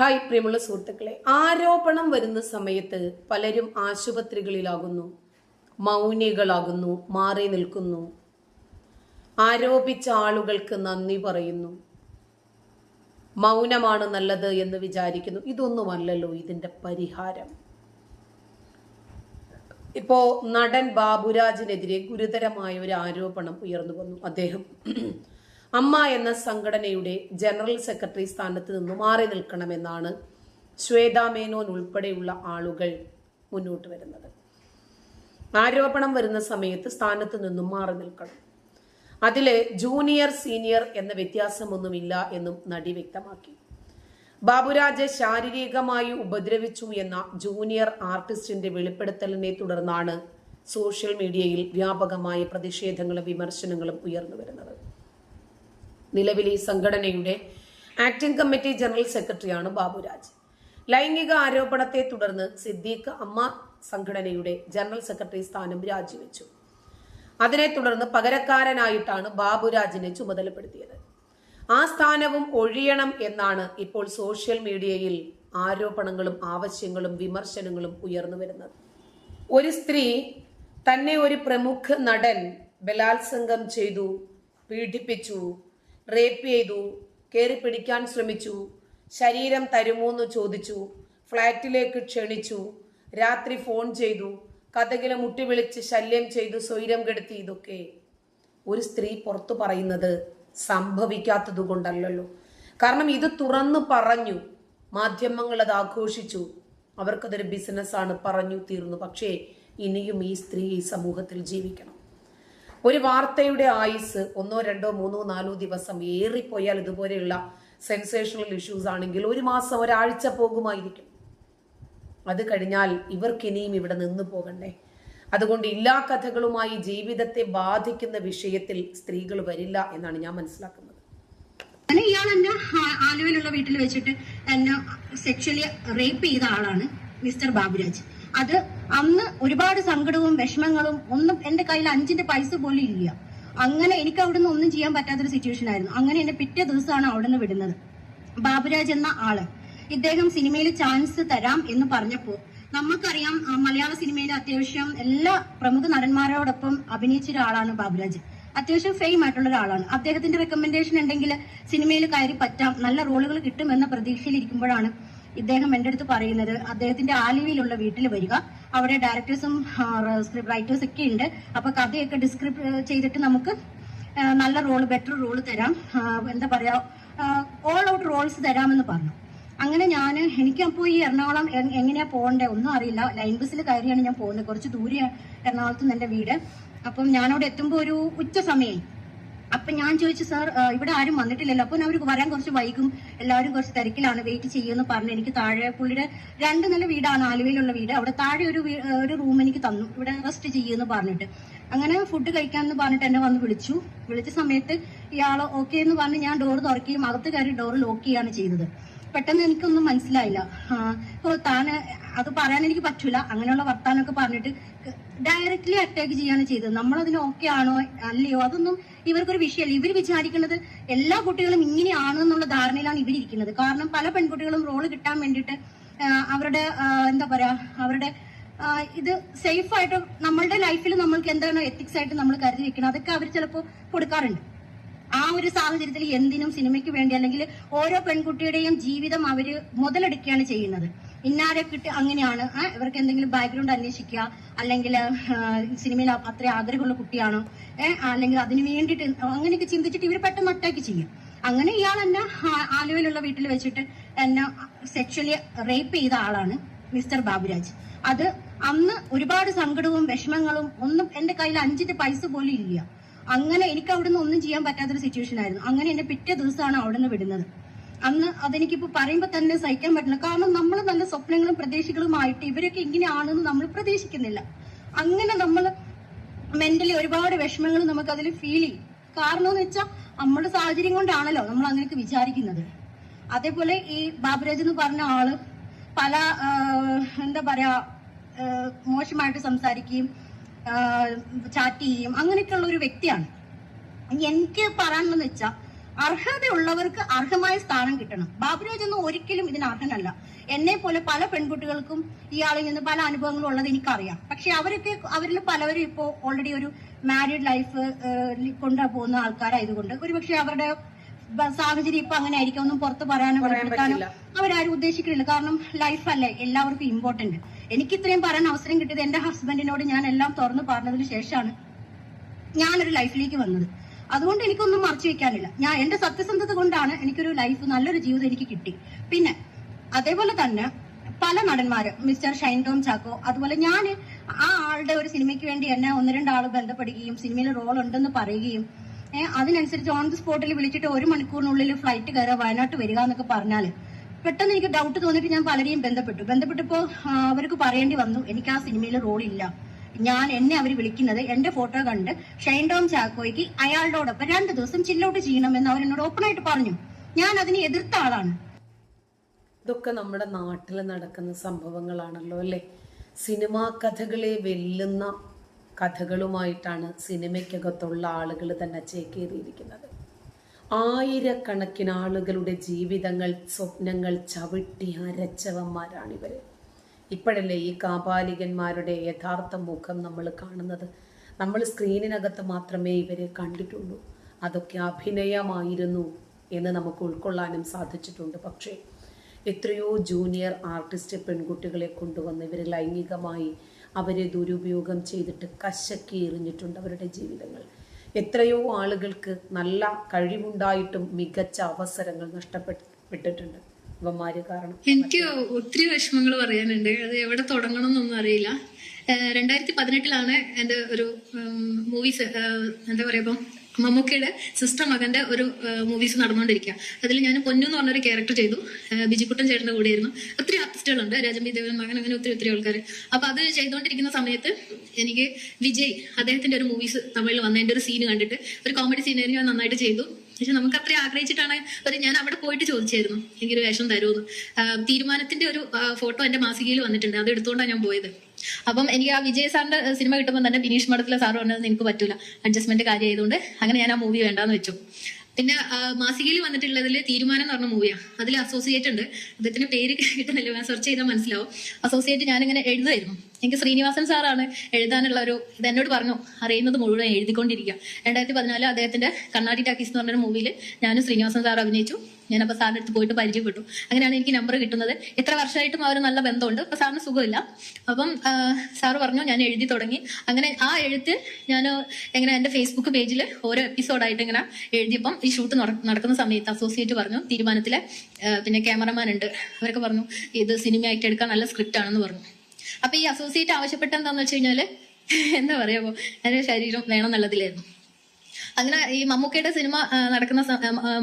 Hi പ്രിയമുള്ള സുഹൃത്തുക്കളെ ആരോപണം വരുന്ന സമയത്ത് പലരും ആശുപത്രികളിലാകുന്നു മൗനികളാകുന്നു മാറി നിൽക്കുന്നു. ആരോപിച്ച ആളുകൾക്ക് നന്ദി പറയുന്നു. മൗനമാണ് നല്ലത് എന്ന് വിചാരിക്കുന്നു. ഇതൊന്നുമല്ലല്ലോ ഇതിന്റെ പരിഹാരം. ഇപ്പോ നടൻ ബാബുരാജിനെതിരെ ഗുരുതരമായ ഒരു ആരോപണം ഉയർന്നു വന്നു. അദ്ദേഹം അമ്മ എന്ന സംഘടനയുടെ ജനറൽ സെക്രട്ടറി സ്ഥാനത്ത് നിന്ന് മാറി നിൽക്കണമെന്നാണ് ശ്വേതാ മേനോൻ ഉൾപ്പെടെയുള്ള ആളുകൾ മുന്നോട്ട് വരുന്നത്. ആരോപണം വരുന്ന സമയത്ത് സ്ഥാനത്ത് നിന്നും മാറി നിൽക്കണം. അതിൽ ജൂനിയർ സീനിയർ എന്ന വ്യത്യാസമൊന്നുമില്ല എന്നും നടി വ്യക്തമാക്കി. ബാബുരാജ് ശാരീരികമായി ഉപദ്രവിച്ചു എന്ന ജൂനിയർ ആർട്ടിസ്റ്റിന്റെ വെളിപ്പെടുത്തലിനെ തുടർന്നാണ് സോഷ്യൽ മീഡിയയിൽ വ്യാപകമായ പ്രതിഷേധങ്ങളും വിമർശനങ്ങളും ഉയർന്നു വരുന്നത്. നിലവിൽ ഈ സംഘടനയുടെ ആക്ടിംഗ് കമ്മിറ്റി ജനറൽ സെക്രട്ടറിയാണ് ബാബുരാജ്. ലൈംഗിക ആരോപണത്തെ തുടർന്ന് സിദ്ദീഖ് അമ്മ സംഘടനയുടെ ജനറൽ സെക്രട്ടറി സ്ഥാനം രാജിവെച്ചു. അതിനെ തുടർന്ന് പകരക്കാരനായിട്ടാണ് ബാബുരാജിനെ ചുമതലപ്പെടുത്തിയത്. ആ സ്ഥാനവും ഒഴിയണം എന്നാണ് ഇപ്പോൾ സോഷ്യൽ മീഡിയയിൽ ആരോപണങ്ങളും ആവശ്യങ്ങളും വിമർശനങ്ങളും ഉയർന്നു വരുന്നത്. ഒരു സ്ത്രീ തന്നെ ഒരു പ്രമുഖ നടൻ ബലാത്സംഗം ചെയ്തു പീഡിപ്പിച്ചു റേപ്പ് ചെയ്തു കയറി പിടിക്കാൻ ശ്രമിച്ചു ശരീരം തരുമോന്ന് ചോദിച്ചു ഫ്ലാറ്റിലേക്ക് ക്ഷണിച്ചു രാത്രി ഫോൺ ചെയ്തു കഥകിലെ മുട്ടി വിളിച്ച് ശല്യം ചെയ്തു സ്വൈരം കെടുത്തി ഇതൊക്കെ. ഒരു സ്ത്രീ പുറത്തു പറയുന്നത് സംഭവിക്കാത്തത് കൊണ്ടല്ലല്ലോ. കാരണം ഇത് തുറന്നു പറഞ്ഞു. മാധ്യമങ്ങൾ അത് ആഘോഷിച്ചു. അവർക്കതൊരു ബിസിനസ്സാണ് പറഞ്ഞു തീർന്നു. പക്ഷേ ഇനിയും ഈ സ്ത്രീ ഈ സമൂഹത്തിൽ ജീവിക്കണം. ഒരു വാർത്തയുടെ ആയുസ് ഒന്നോ രണ്ടോ മൂന്നോ നാലോ ദിവസം ഏറിപ്പോയാൽ ഇതുപോലെയുള്ള സെൻസേഷണൽ ഇഷ്യൂസ് ആണെങ്കിൽ ഒരു മാസം ഒരാഴ്ച പോകുമായിരിക്കും. അത് കഴിഞ്ഞാൽ ഇവർക്കിനിയും ഇവിടെ നിന്ന് പോകണ്ടേ? അതുകൊണ്ട് എല്ലാ കഥകളുമായി ജീവിതത്തെ ബാധിക്കുന്ന വിഷയത്തിൽ സ്ത്രീകൾ വരില്ല എന്നാണ് ഞാൻ മനസ്സിലാക്കുന്നത്. അങ്ങനെ ഇയാൾ എന്നെ ആലുവയിലുള്ള വീട്ടിൽ വെച്ചിട്ട് എന്നെ സെക്ഷലി റേപ്പ് ചെയ്ത ആളാണ് മിസ്റ്റർ ബാബുരാജ്. അത് അന്ന് ഒരുപാട് സങ്കടവും വിഷമങ്ങളും ഒന്നും എന്റെ കയ്യിൽ അഞ്ചിന്റെ പൈസ പോലും ഇല്ല. അങ്ങനെ എനിക്ക് അവിടുന്ന് ഒന്നും ചെയ്യാൻ പറ്റാത്തൊരു സിറ്റുവേഷൻ ആയിരുന്നു. അങ്ങനെ എന്നെ പിറ്റേ ദിവസമാണ് അവിടുന്ന് വിടുന്നത്. ബാബുരാജ് എന്ന ആൾ. ഇദ്ദേഹം സിനിമയിൽ ചാൻസ് തരാം എന്ന് പറഞ്ഞപ്പോ നമുക്കറിയാം മലയാള സിനിമയിലെ അത്യാവശ്യം എല്ലാ പ്രമുഖ നടന്മാരോടൊപ്പം അഭിനയിച്ച ഒരാളാണ് ബാബുരാജ്. അത്യാവശ്യം ഫെയിം ആയിട്ടുള്ള ഒരാളാണ്. അദ്ദേഹത്തിന്റെ റെക്കമെൻഡേഷൻ ഉണ്ടെങ്കിൽ സിനിമയിൽ കയറി പറ്റാം നല്ല റോളുകൾ കിട്ടുമെന്ന പ്രതീക്ഷയിൽ ഇരിക്കുമ്പോഴാണ് ഇദ്ദേഹം എന്റെ അടുത്ത് പറയുന്നത് അദ്ദേഹത്തിന്റെ ആലുവയിലുള്ള വീട്ടിൽ വരിക. അവിടെ ഡയറക്ടേഴ്സും സ്ക്രിപ്റ്റ് റൈറ്റേഴ്സ് ഒക്കെ ഉണ്ട്. അപ്പൊ കഥയൊക്കെ ഡിസ്ക്രിപ്റ്റ് ചെയ്തിട്ട് നമുക്ക് നല്ല റോൾ ബെറ്റർ റോൾ തരാം. എന്താ പറയാ ഓൾ ഔട്ട് റോൾസ് തരാമെന്ന് പറഞ്ഞു. അങ്ങനെ ഞാൻ എനിക്ക് അപ്പോൾ ഈ എറണാകുളം എങ്ങനെയാ പോകണ്ടേ ഒന്നും അറിയില്ല. ലൈൻ ബസ്സിൽ കയറിയാണ് ഞാൻ പോകുന്നത്. കുറച്ച് ദൂരെ എറണാകുളത്ത് നിന്ന് എന്റെ വീട്. അപ്പം ഞാനവിടെ എത്തുമ്പോൾ ഒരു ഉച്ച സമയമായി അപ്പൊ ഞാൻ ചോദിച്ചു സാർ ഇവിടെ ആരും വന്നിട്ടില്ലല്ലോ. അപ്പൊ അവർക്ക് വരാൻ കുറച്ച് വൈകും. എല്ലാവരും കുറച്ച് തിരക്കിലാണ്. വെയിറ്റ് ചെയ്യുമെന്ന് പറഞ്ഞു. എനിക്ക് താഴെ പുള്ളിയുടെ രണ്ട് നില വീടാണ്. ആലുവയിലുള്ള വീട്. അവിടെ താഴെ ഒരു ഒരു റൂം എനിക്ക് തന്നു. ഇവിടെ റെസ്റ്റ് ചെയ്യുമെന്ന് പറഞ്ഞിട്ട്. അങ്ങനെ ഫുഡ് കഴിക്കാമെന്ന് പറഞ്ഞിട്ട് എന്നെ വന്ന് വിളിച്ചു. വിളിച്ച സമയത്ത് ഇയാൾ ഓക്കെ എന്ന് പറഞ്ഞ് ഞാൻ ഡോർ തുറക്കുകയും അകത്ത് കയറി ഡോർ ലോക്ക് ചെയ്യുകയാണ് ചെയ്തത്. പെട്ടെന്ന് എനിക്കൊന്നും മനസ്സിലായില്ല. താന് അത് പറയാൻ എനിക്ക് പറ്റൂല. അങ്ങനെയുള്ള വർത്താനൊക്കെ പറഞ്ഞിട്ട് ഡയറക്റ്റ്ലി അറ്റാക്ക് ചെയ്യാണ് ചെയ്തത്. നമ്മൾ അതിന് ഓക്കെ ആണോ അല്ലയോ അതൊന്നും ഇവർക്കൊരു വിഷയമല്ല ഇവർ വിചാരിക്കുന്നത് എല്ലാ കുട്ടികളും ഇങ്ങനെയാണ് എന്നുള്ള ധാരണയിലാണ് ഇവരിക്കുന്നത് കാരണം പല പെൺകുട്ടികളും റോൾ കിട്ടാൻ വേണ്ടിയിട്ട് അവരുടെ എന്താ പറയാ അവരുടെ ഇത് സേഫ് ആയിട്ട് നമ്മളുടെ ലൈഫിൽ നമ്മൾക്ക് എന്താണോ എത്തിക്സ് ആയിട്ട് നമ്മൾ കരുതി വെക്കണം അതൊക്കെ അവർ ചിലപ്പോൾ കൊടുക്കാറുണ്ട്. ആ ഒരു സാഹചര്യത്തിൽ എന്തിനും സിനിമയ്ക്ക് വേണ്ടി അല്ലെങ്കിൽ ഓരോ പെൺകുട്ടിയുടെയും ജീവിതം അവർ മുതലെടുക്കുകയാണ് ചെയ്യുന്നത്. ഇന്നാരെ കിട്ടി അങ്ങനെയാണ്. ഇവർക്ക് എന്തെങ്കിലും ബാക്ക്ഗ്രൗണ്ട് അന്വേഷിക്കുക. അല്ലെങ്കിൽ സിനിമയിൽ അത്ര ആഗ്രഹമുള്ള കുട്ടിയാണോ? അല്ലെങ്കിൽ അതിന് വേണ്ടിയിട്ട് അങ്ങനെയൊക്കെ ചിന്തിച്ചിട്ട് ഇവർ പെട്ടെന്ന് അറ്റാക്ക് ചെയ്യും. അങ്ങനെ ഇയാൾ എന്നെ ആലുവയിലുള്ള വീട്ടിൽ വെച്ചിട്ട് എന്നെ സെക്ഷലി റേപ്പ് ചെയ്ത ആളാണ് മിസ്റ്റർ ബാബുരാജ്. അത് അന്ന് ഒരുപാട് സങ്കടവും വിഷമങ്ങളും ഒന്നും എന്റെ കയ്യിൽ അഞ്ചിന്റെ പൈസ പോലും ഇല്ല. അങ്ങനെ എനിക്ക് അവിടുന്ന് ഒന്നും ചെയ്യാൻ പറ്റാത്തൊരു സിറ്റുവേഷൻ ആയിരുന്നു. അങ്ങനെ എന്നെ പിറ്റേ ദിവസമാണ് അവിടുന്ന് വിടുന്നത്. അന്ന് അതെനിക്കിപ്പോ പറയുമ്പോ തന്നെ സഹിക്കാൻ പറ്റില്ല. കാരണം നമ്മൾ നല്ല സ്വപ്നങ്ങളും പ്രതീക്ഷകളുമായിട്ട് ഇവരൊക്കെ ഇങ്ങനെയാണെന്ന് നമ്മൾ പ്രതീക്ഷിക്കുന്നില്ല. അങ്ങനെ നമ്മൾ മെന്റലി ഒരുപാട് വിഷമങ്ങൾ നമുക്ക് അതിൽ ഫീൽ ചെയ്യും. കാരണം എന്ന് വെച്ചാൽ നമ്മുടെ സാഹചര്യം കൊണ്ടാണല്ലോ നമ്മൾ അങ്ങനെയൊക്കെ വിചാരിക്കുന്നത്. അതേപോലെ ഈ ബാബുരാജ് എന്ന് പറഞ്ഞ ആൾ പല എന്താ പറയാ മോശമായിട്ട് സംസാരിക്കുകയും ചാറ്റ് ചെയ്യും. അങ്ങനെയൊക്കെയുള്ള ഒരു വ്യക്തിയാണ്. എനിക്ക് പറയാനുള്ളതെന്ന് വെച്ചാൽ അർഹതയുള്ളവർക്ക് അർഹമായ സ്ഥാനം കിട്ടണം. ബാബുരാജ് ഒന്നും ഒരിക്കലും ഇതിന് അർഹനല്ല. എന്നെ പോലെ പല പെൺകുട്ടികൾക്കും ഇയാളിൽ നിന്ന് പല അനുഭവങ്ങളും ഉള്ളത് എനിക്കറിയാം. പക്ഷെ അവരൊക്കെ അവരിൽ പലവരും ഇപ്പോ ഓൾറെഡി ഒരു മാരീഡ് ലൈഫ് കൊണ്ടുപോകുന്ന ആൾക്കാരായതുകൊണ്ട് ഒരുപക്ഷെ അവരുടെ സാഹചര്യം ഇപ്പൊ അങ്ങനെ ആയിരിക്കും. ഒന്നും പുറത്ത് പറയാനോ വെളിപ്പെടുത്താനോ. അവരാരും ഉദ്ദേശിക്കുന്നില്ല. കാരണം അല്ലേ? എല്ലാവർക്കും ഇമ്പോർട്ടന്റ് എനിക്ക് ഇത്രയും പറയാൻ അവസരം കിട്ടിയത് എന്റെ ഹസ്ബൻഡിനോട് ഞാൻ എല്ലാം തുറന്നു പറഞ്ഞതിന് ശേഷമാണ് ഞാനൊരു ലൈഫിലേക്ക് വന്നത്. അതുകൊണ്ട് എനിക്കൊന്നും മറച്ചു വെക്കാനില്ല. ഞാൻ എന്റെ സത്യസന്ധത കൊണ്ടാണ് എനിക്കൊരു ലൈഫ് നല്ലൊരു ജീവിതം എനിക്ക് കിട്ടി. പിന്നെ അതേപോലെ തന്നെ പല നടന്മാര് മിസ്റ്റർ ഷൈൻ ടോം ചാക്കോ അതുപോലെ ഞാൻ ആ ആളുടെ ഒരു സിനിമയ്ക്ക് വേണ്ടി എന്നെ ഒന്ന് രണ്ടാൾ ബന്ധപ്പെടുകയും സിനിമയിൽ റോൾ ഉണ്ടെന്ന് പറയുകയും അതിനനുസരിച്ച് ഓൺ ദി സ്പോട്ടിൽ വിളിച്ചിട്ട് ഒരു മണിക്കൂറിനുള്ളിൽ ഫ്ലൈറ്റ് കയറുക വയനാട്ട് വരിക എന്നൊക്കെ പറഞ്ഞാൽ പെട്ടെന്ന് എനിക്ക് ഡൗട്ട് തോന്നിയിട്ട് ഞാൻ പലരെയും ബന്ധപ്പെട്ടു. ബന്ധപ്പെട്ടപ്പോ അവർക്ക് പറയേണ്ടി വന്നു എനിക്ക് ആ സിനിമയിൽ റോൾ ഇല്ല. ഞാൻ എന്നെ അവർ വിളിക്കുന്നത് എന്റെ ഫോട്ടോ കണ്ട് ഷൈൻ ടോം ചാക്കോയ്ക്ക് അയാളോടൊപ്പം രണ്ടു ദിവസം ചില്ലൗട്ട് ചെയ്യണമെന്ന് അവർ എന്നോട് ഓപ്പണായിട്ട് പറഞ്ഞു. ഞാൻ അതിനെ എതിർത്ത ആളാണ്. ഇതൊക്കെ നമ്മുടെ നാട്ടിൽ നടക്കുന്ന സംഭവങ്ങളാണല്ലോ അല്ലേ? സിനിമാ കഥകളെ വെല്ലുന്ന കഥകളുമായിട്ടാണ് സിനിമയ്ക്കകത്തുള്ള ആളുകൾ തന്നെ ചേക്കേറിയിരിക്കുന്നത്. ആയിരക്കണക്കിന് ആളുകളുടെ ജീവിതങ്ങൾ സ്വപ്നങ്ങൾ ചവിട്ടി അരച്ചവന്മാരാണിവർ ഇപ്പോഴല്ലേ ഈ കാപാലികന്മാരുടെ യഥാർത്ഥ മുഖം നമ്മൾ കാണുന്നത്? നമ്മൾ സ്ക്രീനിനകത്ത് മാത്രമേ ഇവരെ കണ്ടിട്ടുള്ളൂ. അതൊക്കെ അഭിനയമായിരുന്നു എന്ന് നമുക്ക് ഉൾക്കൊള്ളാനും സാധിച്ചിട്ടുണ്ട്. പക്ഷേ എത്രയോ ജൂനിയർ ആർട്ടിസ്റ്റ് പെൺകുട്ടികളെ കൊണ്ടുവന്ന് ഇവർ ലൈംഗികമായി അവരെ ദുരുപയോഗം ചെയ്തിട്ട് കശക്കി എറിഞ്ഞിട്ടുണ്ട് അവരുടെ ജീവിതങ്ങൾ. എത്രയോ ആളുകൾക്ക് നല്ല കഴിവുണ്ടായിട്ടും മികച്ച അവസരങ്ങൾ നഷ്ടപ്പെട്ടിട്ടുണ്ട് ഇവന്മാര് കാരണം. എനിക്ക് ഒത്തിരി വിഷമങ്ങൾ പറയാനുണ്ട്. അത് എവിടെ തുടങ്ങണം എന്നൊന്നും അറിയില്ല. രണ്ടായിരത്തി പതിനെട്ടിലാണ് എന്റെ ഒരു മൂവീസ് എന്താ പറയാ ഇപ്പം മമ്മൂക്കയുടെ സിസ്റ്റർ മകന്റെ ഒരു മൂവീസ് നടന്നുകൊണ്ടിരിക്കുക. അതിൽ ഞാൻ പൊന്നു എന്ന് പറഞ്ഞൊരു ക്യാരക്ടർ ചെയ്തു. ബിജിക്കുട്ടൻ ചേട്ടന്റെ കൂടെയായിരുന്നു. ഒത്തിരി ആർട്ടിസ്റ്റുകളുണ്ട് രാജംബി ദേവൻ മകൻ അങ്ങനെ ഒത്തിരി ഒത്തിരി ആൾക്കാർ. അപ്പൊ അത് ചെയ്തുകൊണ്ടിരിക്കുന്ന സമയത്ത് എനിക്ക് വിജയ് അദ്ദേഹത്തിന്റെ ഒരു മൂവീസ് തമിഴിൽ വന്നതിന്റെ ഒരു സീന് കണ്ടിട്ട് ഒരു കോമഡി സീനായിരുന്നു ഞാൻ നന്നായിട്ട് ചെയ്തു. പക്ഷെ നമുക്ക് അത്ര ആഗ്രഹിച്ചിട്ടാണ് ഒരു ഞാൻ അവിടെ പോയിട്ട് ചോദിച്ചായിരുന്നു. എനിക്കൊരു വേഷം തരുമെന്ന്. തീരുമാനത്തിന്റെ ഒരു ഫോട്ടോ എന്റെ മാസികയിൽ വന്നിട്ടുണ്ട്. അത് എടുത്തുകൊണ്ടാണ് ഞാൻ പോയത്. അപ്പം എനിക്ക് ആ വിജയ് സാറിന്റെ സിനിമ കിട്ടുമ്പോൾ തന്നെ ബിനീഷ് മഠത്തിലെ സാർ പറഞ്ഞത് എനിക്ക് പറ്റൂല. അഡ്ജസ്റ്റ്മെന്റ് കാര്യം ആയതുകൊണ്ട് അങ്ങനെ ഞാൻ ആ മൂവി വേണ്ടാന്ന് വെച്ചു. പിന്നെ മാസികയിൽ വന്നിട്ടുള്ളതിൽ തീരുമാനം എന്ന് പറഞ്ഞ മൂവിയാണ് അതിൽ അസോസിയേറ്റ് ഉണ്ട്. അദ്ദേഹത്തിന്റെ പേര് കിട്ടുന്നില്ല. സെർച്ച് ചെയ്താൽ മനസ്സിലാവും. അസോസിയേറ്റ് ഞാനിങ്ങനെ എഴുതുമായിരുന്നു. എനിക്ക് ശ്രീനിവാസൻ സാറാണ് എഴുതാനുള്ള ഒരു ഇത് എന്നോട് പറഞ്ഞു. അറിയുന്നത് മുഴുവൻ എഴുതിക്കൊണ്ടിരിക്കുക. രണ്ടായിരത്തി പതിനാല് അദ്ദേഹത്തിന്റെ കണ്ണാടി ടാക്കീസ് എന്ന് പറഞ്ഞൊരു മൂവിയിൽ ഞാനും ശ്രീനിവാസൻ സാർ അഭിനയിച്ചു. ഞാൻ അപ്പൊ സാറിന്റെ അടുത്ത് പോയിട്ട് പരിചയപ്പെട്ടു. അങ്ങനെയാണ് എനിക്ക് നമ്പർ കിട്ടുന്നത്. ഇത്ര വർഷമായിട്ടും അവർ നല്ല ബന്ധമുണ്ട്. അപ്പൊ സാറിന് സുഖമില്ല. അപ്പം സാറ് പറഞ്ഞു ഞാൻ എഴുതി തുടങ്ങി. അങ്ങനെ ആ എഴുത്ത് ഞാൻ എങ്ങനെ എന്റെ ഫേസ്ബുക്ക് പേജിൽ ഓരോ എപ്പിസോഡായിട്ട് ഇങ്ങനെ എഴുതിയപ്പം ഈ ഷൂട്ട് നടക്കുന്ന സമയത്ത് അസോസിയേറ്റ് പറഞ്ഞു തീരുമാനത്തിലെ പിന്നെ ക്യാമറമാൻ ഉണ്ട്. അവരൊക്കെ പറഞ്ഞു ഇത് സിനിമയായിട്ട് എടുക്കാൻ നല്ല സ്ക്രിപ്റ്റ് ആണെന്ന് പറഞ്ഞു. അപ്പൊ ഈ അസോസിയേറ്റ് ആവശ്യപ്പെട്ടെന്താന്ന് വെച്ച് കഴിഞ്ഞാൽ എന്താ പറയാ ശരീരം വേണം എന്നുള്ളതിലായിരുന്നു. അങ്ങനെ ഈ മമ്മൂക്കയുടെ സിനിമ നടക്കുന്ന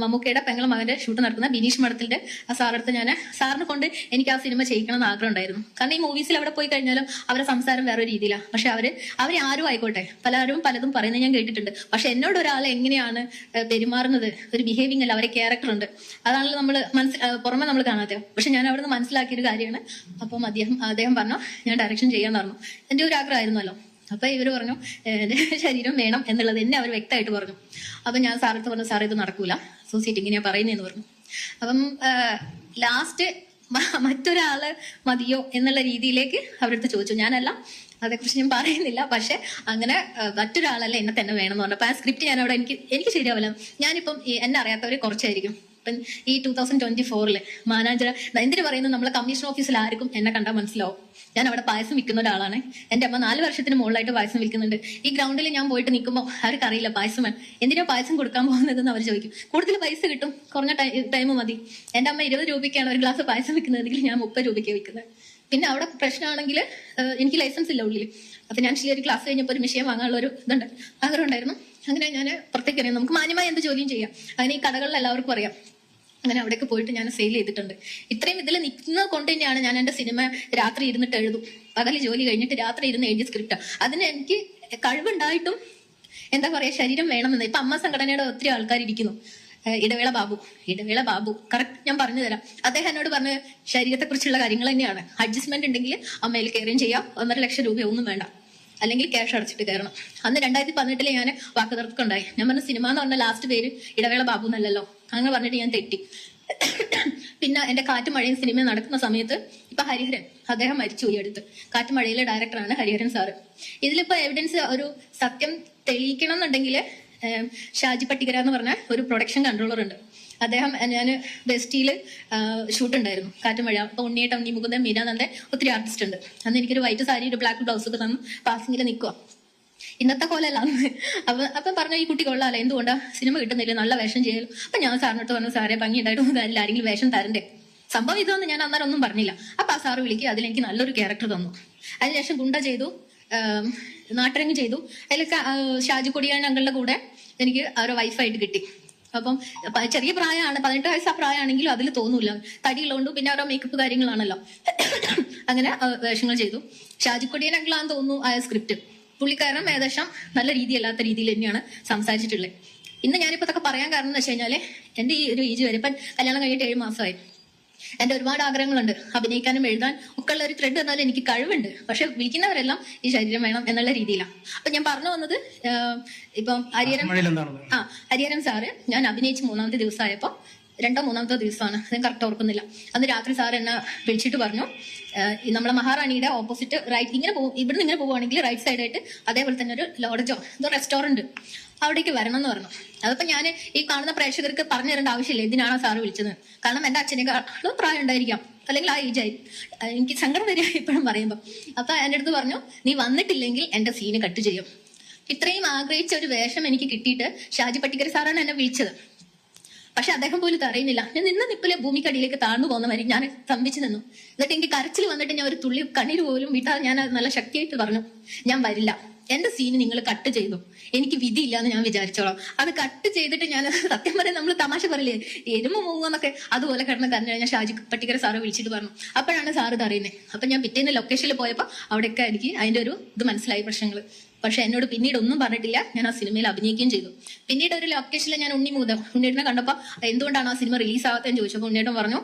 മമ്മൂക്കയുടെ പെങ്ങളെ മകന്റെ ഷൂട്ട് നടക്കുന്ന ബിനീഷ് മഠത്തിന്റെ ആ സാറടുത്ത് ഞാൻ സാറിനെ കൊണ്ട് എനിക്ക് ആ സിനിമ ചെയ്യിക്കണം എന്ന് ആഗ്രഹം ഉണ്ടായിരുന്നു കാരണം ഈ മൂവീസിൽ അവിടെ പോയി കഴിഞ്ഞാലും അവരുടെ സംസാരം വേറെ രീതിയിലാണ് പക്ഷെ അവർ അവരെ ആരും ആയിക്കോട്ടെ പലരും പലതും പറയുന്നത് ഞാൻ കേട്ടിട്ടുണ്ട്. പക്ഷെ എന്നോട് ഒരാൾ എങ്ങനെയാണ് പെരുമാറുന്നത് ഒരു ബിഹേവിങ് അല്ല അവരെ ക്യാരക്ടർ ഉണ്ട് അതാണല്ലോ നമ്മൾ മനസ്സിൽ പുറമെ നമ്മൾ കാണാത്തത്. പക്ഷെ ഞാൻ അവിടെ നിന്ന് മനസ്സിലാക്കിയ ഒരു കാര്യമാണ്. അപ്പം അദ്ദേഹം അദ്ദേഹം പറഞ്ഞു ഞാൻ ഡയറക്ഷൻ ചെയ്യാൻ പറഞ്ഞു. എന്റെ ഒരു ആഗ്രഹമായിരുന്നല്ലോ. അപ്പൊ ഇവർ പറഞ്ഞു ശരീരം വേണം എന്നുള്ളത് എന്നെ അവർ വ്യക്തമായിട്ട് പറഞ്ഞു. അപ്പൊ ഞാൻ സാറടുത്ത് പറഞ്ഞു സാർ ഇത് നടക്കൂല. അസോസിയേറ്റ് ഇങ്ങനെയാ പറയുന്നതെന്ന് പറഞ്ഞു. അപ്പം ലാസ്റ്റ് മറ്റൊരാൾ മതിയോ എന്നുള്ള രീതിയിലേക്ക് അവരടുത്ത് ചോദിച്ചു. ഞാനല്ല അതേക്കുറിച്ച് ഞാൻ പറയുന്നില്ല. പക്ഷെ അങ്ങനെ മറ്റൊരാളല്ല എന്നെ തന്നെ വേണം എന്ന് പറഞ്ഞു. അപ്പൊ ആ സ്ക്രിപ്റ്റ് ഞാൻ അവിടെ എനിക്ക് എനിക്ക് ശരിയാവില്ല. ഞാനിപ്പം എന്നെ അറിയാത്തവരെ കുറച്ചായിരിക്കും. ഇപ്പം ഈ ടൂ തൗസൻഡ് ട്വന്റി ഫോറിൽ മാനാജർ എന്തിനു പറയുന്നത് നമ്മളെ കമ്മീഷൻ ഓഫീസിൽ ആർക്കും എന്നെ കണ്ടാൽ മനസ്സിലാവും. ഞാൻ അവിടെ പായസം വിൽക്കുന്ന ഒരാളാണ്. എന്റെ അമ്മ നാല് വർഷത്തിന് മുകളിലായിട്ട് പായസം വിൽക്കുന്നുണ്ട്. ഈ ഗ്രൗണ്ടിൽ ഞാൻ പോയിട്ട് നിൽക്കുമ്പോൾ അവർക്ക് അറിയില്ല പായസം എന്തിനാ പായസം കൊടുക്കാൻ പോകുന്നതെന്ന് അവർ ചോദിക്കും. കൂടുതൽ പൈസ കിട്ടും. കുറഞ്ഞ ടൈം മതി. എന്റെ അമ്മ ഇരുപത് രൂപയ്ക്കാണ് ഒരു ഗ്ലാസ് പായസം വിൽക്കുന്നതെങ്കിൽ ഞാൻ മുപ്പത് രൂപയ്ക്ക് വിൽക്കുന്നത്. പിന്നെ അവിടെ പ്രശ്നമാണെങ്കിൽ എനിക്ക് ലൈസൻസ് ഇല്ല ഉള്ളിൽ അപ്പൊ ഞാൻ ഒരു ക്ലാസ് കഴിഞ്ഞപ്പോൾ ഒരു വിഷയം വാങ്ങാനുള്ള ഒരു ഇതുണ്ട്. ആഗ്രഹം ഉണ്ടായിരുന്നു. അങ്ങനെ ഞാൻ പുറത്തേക്ക് അറിയാം നമുക്ക് മാന്യമായി എന്ത് ജോലിയും ചെയ്യാം. അങ്ങനെ ഈ കടകളിൽ എല്ലാവർക്കും അറിയാം. അങ്ങനെ അവിടേക്ക് പോയിട്ട് ഞാൻ സെയിൽ ചെയ്തിട്ടുണ്ട്. ഇത്രയും ഇതിൽ നിൽക്കുന്നത് കൊണ്ട് തന്നെയാണ് ഞാൻ എന്റെ സിനിമ രാത്രി ഇരുന്നിട്ട് എഴുതും. പകൽ ജോലി കഴിഞ്ഞിട്ട് രാത്രി ഇരുന്ന് എഴുതി സ്ക്രിപ്റ്റ് അതിന് എനിക്ക് കഴിവുണ്ടായിട്ടും എന്താ പറയാ ശരീരം വേണമെന്ന്. ഇപ്പൊ അമ്മ സംഘടനയുടെ ഒത്തിരി ആൾക്കാർ ഇരിക്കുന്നു. ഇടവേള ബാബു. ഇടവേള ബാബു. കറക്റ്റ് ഞാൻ പറഞ്ഞു തരാം. അദ്ദേഹം എന്നോട് പറഞ്ഞ ശരീരത്തെ കുറിച്ചുള്ള കാര്യങ്ങൾ തന്നെയാണ്. അഡ്ജസ്റ്റ്മെന്റ് ഉണ്ടെങ്കിൽ അമ്മയിൽ കയറുകയും ചെയ്യാം. ഒന്നര ലക്ഷം രൂപയൊന്നും വേണ്ട. അല്ലെങ്കിൽ ക്യാഷ് അടച്ചിട്ട് കയറണം. അന്ന് രണ്ടായിരത്തി പതിനെട്ടിൽ ഞാൻ വാക്ക് തർക്കമുണ്ടായി ഞാൻ പറഞ്ഞ സിനിമ എന്ന് പറഞ്ഞ ലാസ്റ്റ് പേര് ഇടവേള ബാബു എന്നല്ലല്ലോ. അങ്ങനെ പറഞ്ഞിട്ട് ഞാൻ തെറ്റി. പിന്നെ എന്റെ കാറ്റുമഴയും സിനിമ നടക്കുന്ന സമയത്ത് ഇപ്പൊ ഹരിഹരൻ അദ്ദേഹം മരിച്ചു ഈ അടുത്ത്. കാറ്റുമഴയിലെ ഡയറക്ടറാണ് ഹരിഹരൻ സാറ്. ഇതിലിപ്പോ എവിഡൻസ് ഒരു സത്യം തെളിയിക്കണം എന്നുണ്ടെങ്കിൽ ഷാജി പട്ടികര എന്ന് പറഞ്ഞ ഒരു പ്രൊഡക്ഷൻ കൺട്രോളർ ഉണ്ട്. അദ്ദേഹം ഞാൻ ബെസ്റ്റിയിൽ ഷൂട്ട് ഉണ്ടായിരുന്നു. കാറ്റും മഴ അപ്പൊ ഉണ്ണിയേട്ട ഉണ്ണി മുകുന്ദൻ മീനാനന്ദൻ ഒത്തിരി ആർട്ടിസ്റ്റ് ഉണ്ട്. അന്ന് എനിക്കൊരു വൈറ്റ് സാരി ഒരു ബ്ലാക്ക് ബ്ലൗസ് ഒക്കെ തന്നു. പാസിംഗിൽ നിൽക്കുക ഇന്നത്തെ അന്ന്. അപ്പൊ അപ്പൊ പറഞ്ഞ ഈ കുട്ടി കൊള്ളാലോ. എന്തുകൊണ്ടാ? സിനിമ കിട്ടുന്നില്ല? നല്ല വേഷം ചെയ്യലോ? അപ്പൊ ഞാൻ സാറിനോട്ട് പറഞ്ഞു സാറേ ഭംഗി ഉണ്ടായിട്ടൊന്നും അല്ല ആരെങ്കിലും വേഷം തരണ്ടേ. സംഭവം ഇതൊന്നും ഞാൻ അന്നേരം ഒന്നും പറഞ്ഞില്ല. അപ്പൊ ആ സാറ് വിളിക്കുക അതിലെനിക്ക് നല്ലൊരു ക്യാരക്ടർ തന്നു. അതിനുശേഷം ഗുണ്ട ചെയ്തു നാട്ടരങ്ങ് ചെയ്തു. അതിലൊക്കെ ഷാജി കൊടിയാൻ അങ്കളുടെ കൂടെ എനിക്ക് അവരുടെ വൈഫായിട്ട് കിട്ടി. അപ്പം ചെറിയ പ്രായമാണ് പതിനെട്ട് വയസ്സ് ആ പ്രായമാണെങ്കിലും അതിൽ തോന്നൂല. തടിയുള്ളതുകൊണ്ട് പിന്നെ അവരുടെ മേക്കപ്പ് കാര്യങ്ങളാണല്ലോ. അങ്ങനെ വേഷങ്ങൾ ചെയ്തു. ഷാജിക്കൊടിയൻ അങ്കിളാന്ന് തോന്നുന്നു ആ സ്ക്രിപ്റ്റ് പുള്ളിക്കാരൻ ഏകദേശം നല്ല രീതിയല്ലാത്ത രീതിയിൽ തന്നെയാണ് സംസാരിച്ചിട്ടുള്ളത്. ഇന്ന് ഞാനിപ്പോ ഇതൊക്കെ പറയാൻ കാരണം എന്ന് വെച്ച് കഴിഞ്ഞാൽ എന്റെ ഈ ഒരു ഏജ് വരെ ഇപ്പം കല്യാണം കഴിഞ്ഞിട്ട് ഏഴ് മാസമായി. എന്റെ ഒരുപാട് ആഗ്രഹങ്ങളുണ്ട്. അഭിനയിക്കാനും എഴുതാൻ ഒക്കെ ഉള്ള ഒരു ത്രെഡ് എന്നാലും എനിക്ക് കഴിവുണ്ട്. പക്ഷെ വിളിക്കുന്നവരെല്ലാം ഈ ശരീരം വേണം എന്നുള്ള രീതിയിലാണ്. അപ്പൊ ഞാൻ പറഞ്ഞു വന്നത് ഇപ്പം ഹരിഹരം ആ ഹരിഹരൻ സാറ് ഞാൻ അഭിനയിച്ച് മൂന്നാമത്തെ ദിവസമായപ്പോ രണ്ടോ മൂന്നാമത്തെ ദിവസമാണ്. ഞാൻ കറക്റ്റ് ഓർക്കുന്നില്ല. അന്ന് രാത്രി സാർ എന്നെ വിളിച്ചിട്ട് പറഞ്ഞു നമ്മളെ മഹാറാണിയുടെ ഓപ്പോസിറ്റ് റൈറ്റ് ഇങ്ങനെ പോകും ഇവിടുന്ന് ഇങ്ങനെ പോവുകയാണെങ്കിൽ റൈറ്റ് സൈഡായിട്ട് അതേപോലെ തന്നെ ഒരു ലോഡ്ജോ എന്തോ റെസ്റ്റോറന്റ് അവിടേക്ക് വരണം എന്ന് പറഞ്ഞു. അതിപ്പോൾ ഞാൻ ഈ കാണുന്ന പ്രേക്ഷകർക്ക് പറഞ്ഞു തരേണ്ട ആവശ്യമില്ല. എന്തിനാണോ സാറ് വിളിച്ചത്? കാരണം എന്റെ അച്ഛനേക്കാളും പ്രായം ഉണ്ടായിരിക്കാം. അല്ലെങ്കിൽ ആ ഏജ് ആയി എനിക്ക് സങ്കടം വരിക ഇപ്പോഴും പറയുമ്പോൾ അപ്പൊ എന്റെ അടുത്ത് പറഞ്ഞു നീ വന്നിട്ടില്ലെങ്കിൽ എന്റെ സീന് കട്ട് ചെയ്യും. ഇത്രയും ആഗ്രഹിച്ച ഒരു വേഷം എനിക്ക് കിട്ടിയിട്ട് ഷാജി പട്ടിക്കരി സാറാണ് എന്നെ വിളിച്ചത്. പക്ഷെ അദ്ദേഹം പോലും അറിയുന്നില്ല. ഞാൻ നിന്ന നിപ്പിലെ ഭൂമിക്കടിയിലേക്ക് താഴ്ന്നു പോകുന്ന വരെ ഞാൻ സ്തംഭിച്ചു നിന്നു. എന്നിട്ട് എനിക്ക് കരച്ചിൽ വന്നിട്ട് ഞാൻ ഒരു തുള്ളി കണ്ണീര് പോലും വിട്ടാൽ ഞാൻ നല്ല ശക്തിയായിട്ട് പറഞ്ഞു. ഞാൻ വരില്ല. എന്റെ സീന് നിങ്ങൾ കട്ട് ചെയ്തു. എനിക്ക് വിധിയില്ല എന്ന് ഞാൻ വിചാരിച്ചോളാം. അത് കട്ട് ചെയ്തിട്ട് ഞാൻ സത്യം പറയാൻ നമ്മൾ തമാശ പറയില്ലേ? എരുമ മൂങ്ങുന്നൊക്കെ അതുപോലെ കിടന്ന് കരഞ്ഞു കഴിഞ്ഞാൽ ഷാജി പട്ടിക്കര സാറ് വിളിച്ചിട്ട് പറഞ്ഞു. അപ്പോഴാണ് സാറ് ഇത് അറിയുന്നത് അപ്പൊ ഞാൻ പിറ്റേന്ന് ലൊക്കേഷനിൽ പോയപ്പോൾ അവിടെയൊക്കെ എനിക്ക് അതിന്റെ ഒരു ഇത് മനസ്സിലായി പ്രശ്നങ്ങൾ പക്ഷെ എന്നോട് പിന്നീട് ഒന്നും പറഞ്ഞിട്ടില്ല. ഞാൻ ആ സിനിമയിൽ അഭിനയിക്കുകയും ചെയ്തു. പിന്നീട് ഒരു ലൊക്കേഷനിൽ ഞാൻ ഉണ്ണി മൂതം ഉണ്ണിയേട്ടനെ കണ്ടപ്പോൾ എന്തുകൊണ്ടാണ് ആ സിനിമ റിലീസ് ആവാത്തതെന്ന് ചോദിച്ചപ്പോൾ ഉണ്ണിയേട്ടൻ പറഞ്ഞു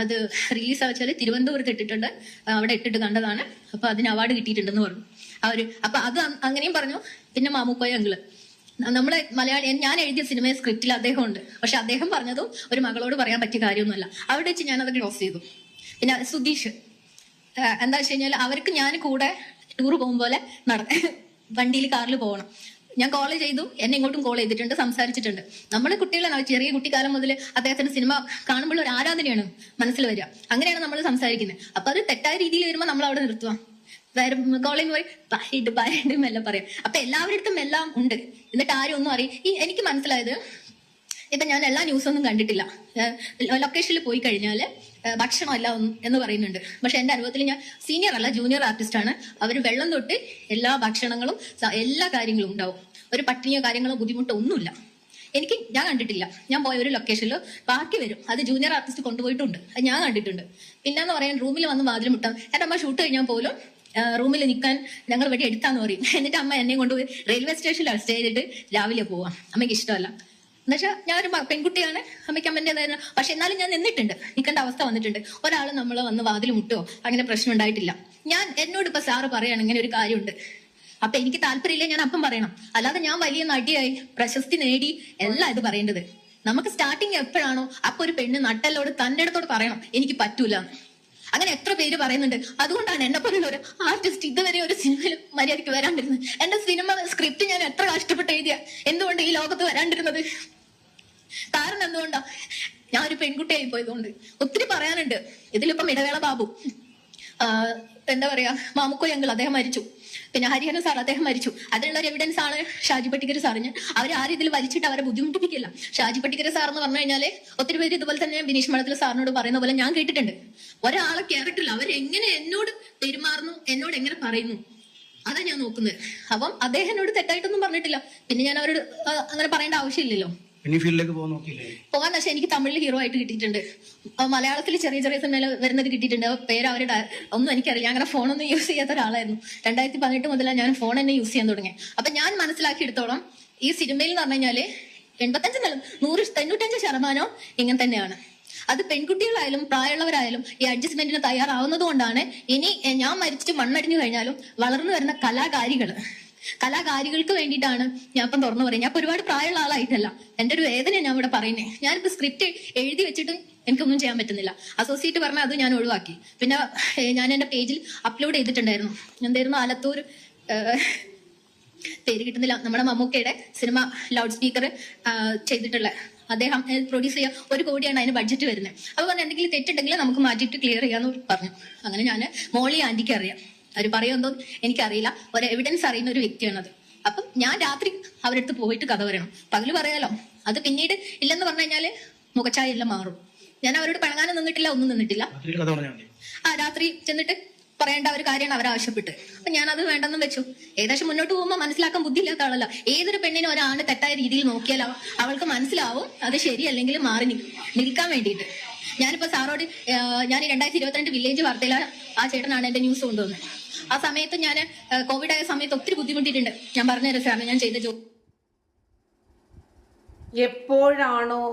അത് റിലീസ് ആവച്ചാൽ തിരുവനന്തപുരത്ത് ഇട്ടിട്ടുണ്ട്. അവിടെ ഇട്ടിട്ട് കണ്ടതാണ്. അപ്പൊ അതിന് അവാർഡ് കിട്ടിയിട്ടുണ്ടെന്ന് പറഞ്ഞു. ആ ഒരു അപ്പൊ അത് അങ്ങനെയും പറഞ്ഞു. പിന്നെ മാമുക്കോയ അങ്കിൾ നമ്മളെ മലയാളി ഞാൻ എഴുതിയ സിനിമയെ സ്ക്രിപ്റ്റിൽ അദ്ദേഹം ഉണ്ട് പക്ഷെ അദ്ദേഹം പറഞ്ഞതും ഒരു മകളോട് പറയാൻ പറ്റിയ കാര്യമൊന്നുമല്ല. അവിടെ വെച്ച് ഞാൻ അത് ക്ലോസ് ചെയ്തു. പിന്നെ സുധീഷ് എന്താ വെച്ച് കഴിഞ്ഞാൽ അവർക്ക് ഞാൻ കൂടെ ടൂർ പോകും പോലെ നട വണ്ടിയിൽ കാറിൽ പോകണം. ഞാൻ കോൾ ചെയ്തു. എന്നെ ഇങ്ങോട്ടും കോൾ ചെയ്തിട്ടുണ്ട് സംസാരിച്ചിട്ടുണ്ട്. നമ്മളെ കുട്ടികളാണ് ചെറിയ കുട്ടിക്കാലം മുതൽ അദ്ദേഹത്തിന്റെ സിനിമ കാണുമ്പോൾ ഒരു ആരാധനയാണ് മനസ്സിൽ വരിക. അങ്ങനെയാണ് നമ്മൾ സംസാരിക്കുന്നത്. അപ്പൊ അത് തെറ്റായ രീതിയിൽ വരുമ്പോൾ നമ്മൾ അവിടെ നിർത്തുക. വേറെ കോളേജ് പോയി പായിട്ട് പായിട്ടും എല്ലാം പറയാം. അപ്പൊ എല്ലാവരുടെ അടുത്തും എല്ലാം ഉണ്ട്. എന്നിട്ട് ആരും ഒന്നും അറിയും ഈ എനിക്ക് മനസ്സിലായത് ഇപ്പൊ ഞാൻ എല്ലാ ന്യൂസൊന്നും കണ്ടിട്ടില്ല. ലൊക്കേഷനിൽ പോയി കഴിഞ്ഞാൽ ഭക്ഷണം അല്ല എന്ന് പറയുന്നുണ്ട്. പക്ഷെ എന്റെ അനുഭവത്തിൽ ഞാൻ സീനിയർ അല്ല ജൂനിയർ ആർട്ടിസ്റ്റ് ആണ്. അവർ വെള്ളം തൊട്ട് എല്ലാ ഭക്ഷണങ്ങളും എല്ലാ കാര്യങ്ങളും ഉണ്ടാവും. ഒരു പട്ടിണിയോ കാര്യങ്ങളോ ബുദ്ധിമുട്ടോ ഒന്നുമില്ല. എനിക്ക് ഞാൻ കണ്ടിട്ടില്ല. ഞാൻ പോയ ഒരു ലൊക്കേഷനിൽ ബാക്കി വരും. അത് ജൂനിയർ ആർട്ടിസ്റ്റ് കൊണ്ടുപോയിട്ടുണ്ട്. അത് ഞാൻ കണ്ടിട്ടുണ്ട്. പിന്നെ എന്ന് പറയാൻ റൂമിൽ വന്ന് വാതിൽ മുട്ടാം എന്റെ അമ്മ ഷൂട്ട് കഴിഞ്ഞാൽ പോലും റൂമിൽ നിൽക്കാൻ ഞങ്ങൾ വെടി എടുത്താന്ന് പറയും. എന്നിട്ട് അമ്മ എന്നെ കൊണ്ടുപോയി റെയിൽവേ സ്റ്റേഷനിൽ സ്റ്റേ ചെയ്തിട്ട് രാവിലെ പോവാം. അമ്മയ്ക്ക് ഇഷ്ടമല്ല. എന്നുവെച്ചാൽ ഞാനൊരു പെൺകുട്ടിയാണ് അമ്മയ്ക്ക് അമ്മന്റെതായ പക്ഷെ എന്നാലും ഞാൻ നിന്നിട്ടുണ്ട്. നിൽക്കേണ്ട അവസ്ഥ വന്നിട്ടുണ്ട്. ഒരാൾ നമ്മൾ വന്ന് വാതിൽ മുട്ടോ അങ്ങനെ പ്രശ്നം ഉണ്ടായിട്ടില്ല. ഞാൻ എന്നോട് ഇപ്പൊ സാറ് പറയാണ് ഇങ്ങനെ ഒരു കാര്യമുണ്ട്. അപ്പൊ എനിക്ക് താല്പര്യമില്ല ഞാൻ അപ്പം പറയണം. അല്ലാതെ ഞാൻ വലിയ നടിയായി പ്രശസ്തി നേടി എല്ലാം ഇത് പറയേണ്ടത്. നമുക്ക് സ്റ്റാർട്ടിങ് എപ്പോഴാണോ അപ്പൊ ഒരു പെണ്ണ് നട്ടല്ലോട് തന്റെ അടുത്തോട് പറയണം എനിക്ക് പറ്റൂല. അങ്ങനെ എത്ര പേര് പറയുന്നുണ്ട്. അതുകൊണ്ടാണ് എന്നെ പോലുള്ള ഒരു ആർട്ടിസ്റ്റ് ഇതുവരെ ഒരു സിനിമയിൽ മര്യാദയ്ക്ക് വരാണ്ടിരുന്നത്. എന്റെ സിനിമ സ്ക്രിപ്റ്റ് ഞാൻ എത്ര കഷ്ടപ്പെട്ട് എഴുതിയ? എന്തുകൊണ്ട് ഈ ലോകത്ത് വരാണ്ടിരുന്നത്? കാരണം എന്തുകൊണ്ടാ? ഞാൻ ഒരു പെൺകുട്ടിയായി പോയതുകൊണ്ട്. ഒത്തിരി പറയാനുണ്ട്. ഇതിലിപ്പം ഇടവേള ബാബു. എന്താ പറയാ? മാമുക്കോ ഞങ്ങൾ അദ്ദേഹം മരിച്ചു. പിന്നെ ഹരിഹരൻ സാർ അദ്ദേഹം മരിച്ചു. അതിനുള്ള ഒരു എവിഡൻസ് ആണ് ഷാജി പട്ടിക്കർ ഞാൻ അവർ ആരും ഇതിൽ വലിച്ചിട്ട് അവരെ ബുദ്ധിമുട്ടിപ്പിക്കില്ല. ഷാജി പട്ടിക്കർ സാർ എന്ന് പറഞ്ഞു കഴിഞ്ഞാൽ ഒത്തിരി പേര് ഇതുപോലെ തന്നെ ബിനീഷ് മഠത്തിൽ സാറിനോട് പറയുന്ന പോലെ ഞാൻ കേട്ടിട്ടുണ്ട്. ഒരാളെ ക്യാരക്ടറിൽ അവരെങ്ങനെ എന്നോട് പെരുമാറുന്നു? എന്നോട് എങ്ങനെ പറയുന്നു? അതാ ഞാൻ നോക്കുന്നത്. അപ്പം അദ്ദേഹം എന്നോട് തെറ്റായിട്ടൊന്നും പറഞ്ഞിട്ടില്ല. പിന്നെ ഞാൻ അവരോട് അങ്ങനെ പറയേണ്ട ആവശ്യമില്ലല്ലോ. പിന്നെ ഫീൽഡിലേക്ക് പോകാൻ നോക്കിയില്ലേ? പോകാൻ പക്ഷെ എനിക്ക് തമിഴിൽ ഹീറോ ആയിട്ട് കിട്ടിയിട്ടുണ്ട്. മലയാളത്തിൽ ചെറിയ ചെറിയ സിനിമയിൽ വരുന്നത് കിട്ടിയിട്ടുണ്ട്. പേര് അവരുടെ ഒന്നും എനിക്കറിയില്ല. അങ്ങനെ ഫോണൊന്നും യൂസ് ചെയ്യാത്ത ഒരാളായിരുന്നു. രണ്ടായിരത്തി പതിനെട്ട് മുതലാണ് ഞാൻ ഫോൺ തന്നെ യൂസ് ചെയ്യാൻ തുടങ്ങി അപ്പൊ ഞാൻ മനസ്സിലാക്കിയെടുത്തോളം ഈ സിനിമയിൽ എന്ന് പറഞ്ഞു കഴിഞ്ഞാൽ എൺപത്തഞ്ച് നില നൂറ് തൊണ്ണൂറ്റഞ്ച് ശതമാനവും ഇങ്ങനെ തന്നെയാണ്. അത് പെൺകുട്ടികളായാലും പ്രായമുള്ളവരായാലും ഈ അഡ്ജസ്റ്റ്മെന്റിന് തയ്യാറാവുന്നത് കൊണ്ടാണ് ഇനി ഞാൻ മരിച്ചിട്ട് മണ്ണടിഞ്ഞു കഴിഞ്ഞാലും വളർന്നു വരുന്ന കലാകാരികൾ കലാകാരികൾക്ക് വേണ്ടിയിട്ടാണ് ഞാൻ ഇപ്പം തുറന്നു പറയുന്നത്. ഞാൻ ഒരുപാട് പ്രായമുള്ള ആളായിട്ടല്ല എന്റെ ഒരു വേദന ഞാൻ ഇവിടെ പറയുന്നത് ഞാനിപ്പോ സ്ക്രിപ്റ്റ് എഴുതി വെച്ചിട്ടും എനിക്കൊന്നും ചെയ്യാൻ പറ്റുന്നില്ല. അസോസിയേറ്റ് പറഞ്ഞാൽ അത് ഞാൻ ഒഴിവാക്കി. പിന്നെ ഞാൻ എന്റെ പേജിൽ അപ്ലോഡ് ചെയ്തിട്ടുണ്ടായിരുന്നു. എന്തായിരുന്നു? ആലത്തൂർ പേര് കിട്ടുന്നില്ല. നമ്മുടെ മമ്മൂക്കയുടെ സിനിമ ലൗഡ് സ്പീക്കർ ചെയ്തിട്ടുള്ള അദ്ദേഹം പ്രൊഡ്യൂസ് ചെയ്യാൻ ഒരു കോടിയാണ് അതിന് ബഡ്ജറ്റ് വരുന്നത്. അപ്പോൾ എന്തെങ്കിലും തെറ്റുണ്ടെങ്കിൽ നമുക്ക് മാറ്റിയിട്ട് ക്ലിയർ ചെയ്യാന്ന് പറഞ്ഞു. അങ്ങനെ ഞാൻ മോളി ആന്റിക്ക് അറിയാം. അവർ പറയുമെന്തോ എനിക്കറിയില്ല. ഒരു എവിഡൻസ് അറിയുന്ന ഒരു വ്യക്തിയാണത്. അപ്പം ഞാൻ രാത്രി അവരുടെ അടുത്ത് പോയിട്ട് കഥ പറയണം. പകൽ പറയാലോ? അത് പിന്നീട് ഇല്ലെന്ന് പറഞ്ഞു കഴിഞ്ഞാൽ മുഖച്ചായ എല്ലാം മാറും. ഞാൻ അവരോട് പിണങ്ങാനും നിന്നിട്ടില്ല ഒന്നും നിന്നിട്ടില്ല. ആ രാത്രി ചെന്നിട്ട് പറയേണ്ട ഒരു കാര്യമാണ് അവർ ആവശ്യപ്പെട്ട്. അപ്പൊ ഞാൻ അത് വേണ്ടെന്നും വെച്ചു. ഏകദേശം മുന്നോട്ട് പോകുമ്പോൾ മനസ്സിലാക്കാൻ ബുദ്ധിയില്ലാത്ത ആളല്ല. ഏതൊരു പെണ്ണിനും ഒരാണ് തെറ്റായ രീതിയിൽ നോക്കിയാൽ അവൾക്ക് മനസ്സിലാവും അത് ശരിയല്ലെങ്കിൽ മാറി നിൽ- നിൽക്കാൻ വേണ്ടിയിട്ട്. ഞാനിപ്പോ സാറോട് ഞാൻ രണ്ടായിരത്തി ഇരുപത്തിരണ്ട് വില്ലേജ് വാർത്തയിലാണ് ആ ചേട്ടനാണ് എന്റെ ന്യൂസ് കൊണ്ടുവന്നത്. ആ സമയത്ത് ഞാൻ കോവിഡ് ആയ സമയത്ത് ഒത്തിരി ബുദ്ധിമുട്ടിയിട്ടുണ്ട്. ഞാൻ പറഞ്ഞുതരാം സാറിന് ഞാൻ ചെയ്ത ജോലി എപ്പോഴാണോ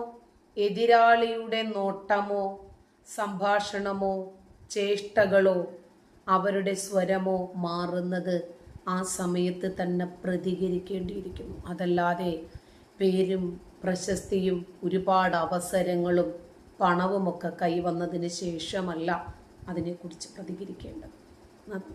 എതിരാളിയുടെ നോട്ടമോ സംഭാഷണമോ ചേഷ്ടകളോ അവരുടെ സ്വരമോ മാറുന്നത് ആ സമയത്ത് തന്നെ പ്രതികരിക്കേണ്ടിയിരിക്കുന്നു. അതല്ലാതെ പേരും പ്രശസ്തിയും ഒരുപാട് അവസരങ്ങളും പണവുമൊക്കെ കൈവന്നതിന് ശേഷമല്ല അതിനെക്കുറിച്ച് പ്രതികരിക്കേണ്ടത്. നന്ദി.